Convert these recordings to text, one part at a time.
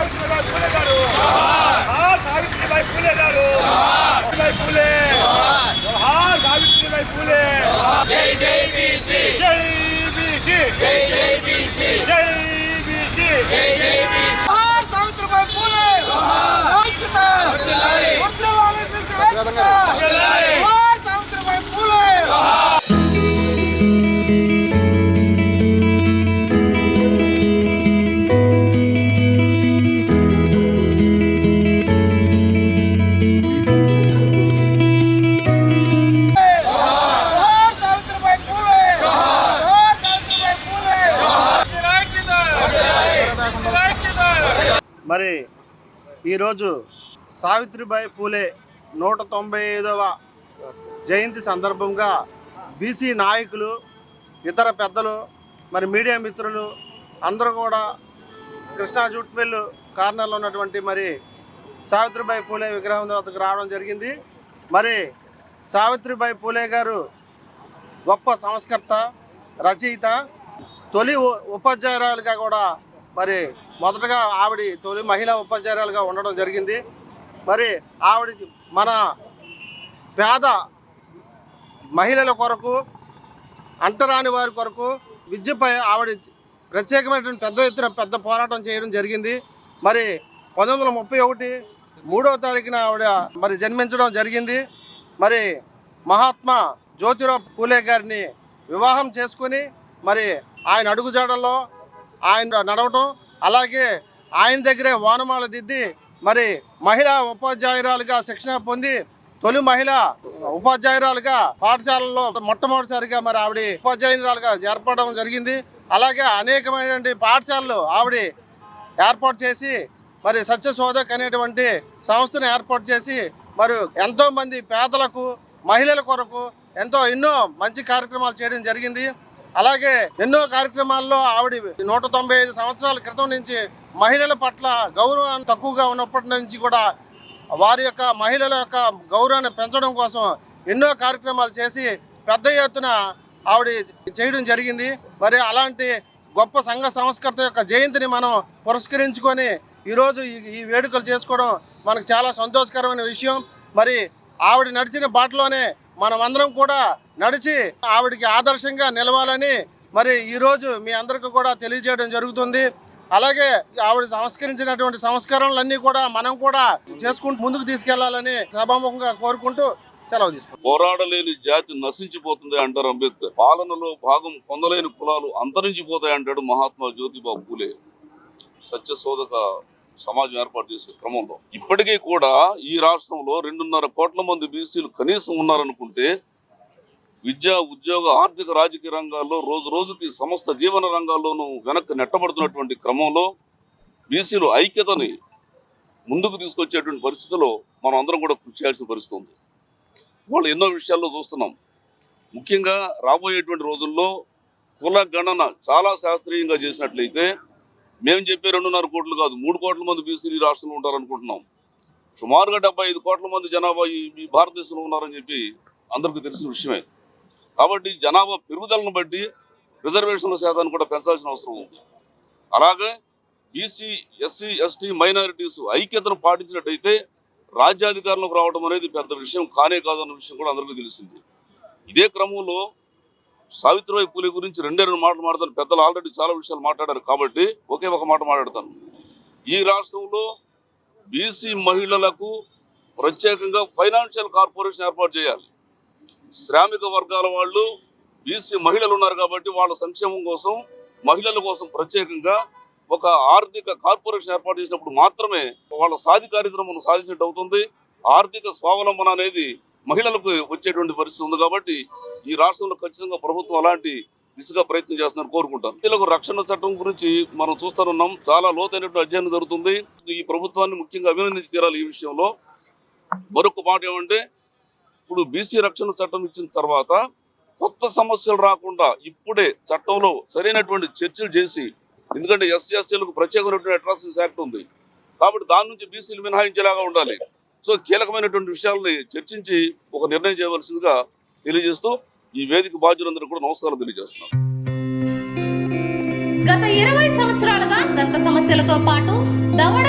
సావిత్రిబాయి పూలే గారు. సావిత్రిబాయి పూలే గారు. సావిత్రిబాయి పూలే. జవహర్ సావిత్రిబాయి పూలే. జై జై బీసీ జై బీసీ జై జై మరి ఈరోజు సావిత్రిబాయి పూలే నూట తొంభై ఐదవ జయంతి సందర్భంగా బీసీ నాయకులు ఇతర పెద్దలు మరి మీడియా మిత్రులు అందరూ కూడా కృష్ణా జూట్ మిల్లు కార్నర్లో ఉన్నటువంటి మరి సావిత్రిబాయి పూలే విగ్రహం వద్దకు రావడం జరిగింది మరి సావిత్రిబాయి పూలే గారు గొప్ప సంస్కర్త రచయిత తొలి ఉపాధ్యాయురాలుగా కూడా మరి మొదటగా ఆవిడ తొలి మహిళా ఉపాధ్యాయురాలుగా ఉండడం జరిగింది. మరి ఆవిడ మన పేద మహిళల కొరకు అంటరాని వారి కొరకు విద్యపై ఆవిడ ప్రత్యేకమైనటువంటి పెద్ద ఎత్తున పెద్ద పోరాటం చేయడం జరిగింది. మరి పంతొమ్మిది వందల ముప్పై ఒకటి మూడవ తారీఖున ఆవిడ మరి జన్మించడం జరిగింది. మరి మహాత్మా జ్యోతిరావు పూలే గారిని వివాహం చేసుకుని మరి ఆయన అడుగుజాడల్లో ఆయన నడవటం అలాగే ఆయన దగ్గరే వానమాల దిద్ది మరి మహిళా ఉపాధ్యాయురాలుగా శిక్షణ పొంది తొలి మహిళ ఉపాధ్యాయురాలుగా పాఠశాలలో మొట్టమొదటిసారిగా మరి ఆవిడ ఉపాధ్యాయురాలుగా ఏర్పడడం జరిగింది. అలాగే అనేకమైనటువంటి పాఠశాలలు ఆవిడ ఏర్పాటు చేసి మరి సత్యశోధక్ అనేటువంటి సంస్థను ఏర్పాటు చేసి మరి ఎంతోమంది పేదలకు మహిళల కొరకు ఎంతో ఎన్నో మంచి కార్యక్రమాలు చేయడం జరిగింది. అలాగే ఎన్నో కార్యక్రమాల్లో ఆవిడ నూట తొంభై ఐదు సంవత్సరాల క్రితం నుంచి మహిళల పట్ల గౌరవం తక్కువగా ఉన్నప్పటి నుంచి కూడా వారి యొక్క మహిళల యొక్క గౌరవాన్ని పెంచడం కోసం ఎన్నో కార్యక్రమాలు చేసి పెద్ద ఎత్తున ఆవిడ చేయడం జరిగింది. మరి అలాంటి గొప్ప సంఘ సంస్కృత యొక్క జయంతిని మనం పురస్కరించుకొని ఈరోజు ఈ ఈ వేడుకలు చేసుకోవడం మనకు చాలా సంతోషకరమైన విషయం. మరి ఆవిడ నడిచిన బాటలోనే మనమందరం కూడా నడిచి ఆవిడకి ఆదర్శంగా నిలవాలని మరి ఈరోజు మీ అందరికీ కూడా తెలియజేయడం జరుగుతుంది. అలాగే ఆవిడ సంస్కరించినటువంటి సంస్కరణలన్నీ కూడా మనం కూడా చేసుకుంటూ ముందుకు తీసుకెళ్ళాలని సభాముఖంగా కోరుకుంటూ సెలవు తీసుకుంటాం పోరాడలేని జాతి నశించిపోతుంది అంటారు అంబేద్కర్. పాలనలో భాగం పొందలేని కులాలు అంతరించిపోతాయి అంటాడు మహాత్మా జ్యోతిబాబు పూలే. సత్యశోధక సమాజం ఏర్పాటు చేసే క్రమంలో. ఇప్పటికీ కూడా ఈ రాష్ట్రంలో రెండున్నర కోట్ల మంది బీసీలు కనీసం ఉన్నారనుకుంటే విద్య ఉద్యోగ ఆర్థిక రాజకీయ రంగాల్లో రోజు రోజుకి సమస్త జీవన రంగాల్లోనూ వెనక్కి నెట్టబడుతున్నటువంటి క్రమంలో బీసీలు ఐక్యతని ముందుకు తీసుకొచ్చేటువంటి పరిస్థితిలో మనం అందరం కూడా కృషి చేయాల్సిన పరిస్థితి ఉంది. వాళ్ళు ఎన్నో విషయాల్లో చూస్తున్నాం. ముఖ్యంగా రాబోయేటువంటి రోజుల్లో కుల గణన చాలా శాస్త్రీయంగా చేసినట్లయితే మేము చెప్పే రెండున్నర కోట్లు కాదు మూడు కోట్ల మంది బీసీలు ఈ రాష్ట్రంలో ఉంటారనుకుంటున్నాం. సుమారుగా డెబ్బై ఐదు కోట్ల మంది జనాభా ఈ ఈ భారతదేశంలో ఉన్నారని చెప్పి అందరికీ తెలిసిన విషయమే. కాబట్టి జనాభా పెరుగుదలను బట్టి రిజర్వేషన్ల శాతాన్ని కూడా పెంచాల్సిన అవసరం ఉంది. అలాగే బీసీ ఎస్సీ ఎస్టీ మైనారిటీస్ ఐక్యతను పాటించినట్టయితే రాజ్యాధికారంలోకి రావడం అనేది పెద్ద విషయం కానే కాదన్న విషయం కూడా అందరికీ తెలిసింది. ఇదే క్రమంలో సావిత్రిబాయి పూలే గురించి రెండే రెండు మాటలు మాట్లాడతాను. పెద్దలు ఆల్రెడీ చాలా విషయాలు మాట్లాడారు కాబట్టి ఒకే ఒక మాట మాట్లాడతాను. ఈ రాష్ట్రంలో బీసీ మహిళలకు ప్రత్యేకంగా ఫైనాన్షియల్ కార్పొరేషన్ ఏర్పాటు చేయాలి. శ్రామిక వర్గాల వాళ్ళు బీసీ మహిళలు ఉన్నారు కాబట్టి వాళ్ళ సంక్షేమం కోసం మహిళల కోసం ప్రత్యేకంగా ఒక ఆర్థిక కార్పొరేషన్ ఏర్పాటు చేసినప్పుడు మాత్రమే వాళ్ళ సాధికారితను మనం సాధించినట్టు అవుతుంది. ఆర్థిక స్వావలంబన అనేది మహిళలకు వచ్చేటువంటి పరిస్థితి ఉంది కాబట్టి ఈ రాష్ట్రంలో ఖచ్చితంగా ప్రభుత్వం అలాంటి దిశగా ప్రయత్నం చేస్తున్నారని కోరుకుంటాను. మహిళలకు రక్షణ చట్టం గురించి మనం చూస్తున్నాం చాలా లోతైనటువంటి అధ్యయనం జరుగుతుంది. ఈ ప్రభుత్వాన్ని ముఖ్యంగా అభినందించి తీరాలి ఈ విషయంలో. మరొక మాట ఏమంటే ఇప్పుడు బీసీ రక్షణ చట్టం ఇచ్చిన తర్వాత కొత్త సమస్యలు రాకుండా ఇప్పుడే చట్టంలో సరైనటువంటి చర్చలు చేసి ఎందుకంటే ఎస్సీ ఎస్టీలకు ప్రత్యేకమైనటువంటి అట్రాసిటీస్ యాక్ట్ ఉంది. కాబట్టి దాని నుంచి బీసీలు మినహాయించేలాగా ఉండాలి. సో కీలకమైనటువంటి విషయాలని చర్చించి ఒక నిర్ణయం చేయవలసిందిగా తెలియజేస్తూ ఈ వేదిక బాధ్యులందరూ కూడా నమస్కారం తెలియజేస్తున్నాను. గత ఇరవై సంవత్సరాలుగా దంత సమస్యలతో పాటు దవడ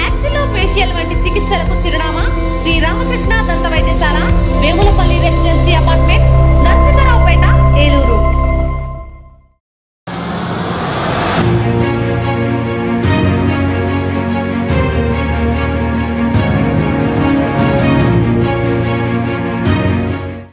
యాక్సిలో ఫేషియల్ వంటి చికిత్సలకు చిరునామా శ్రీ రామకృష్ణ దంత వైద్యశాల వేములపల్లి రెసిడెన్సీ అపార్ట్మెంట్.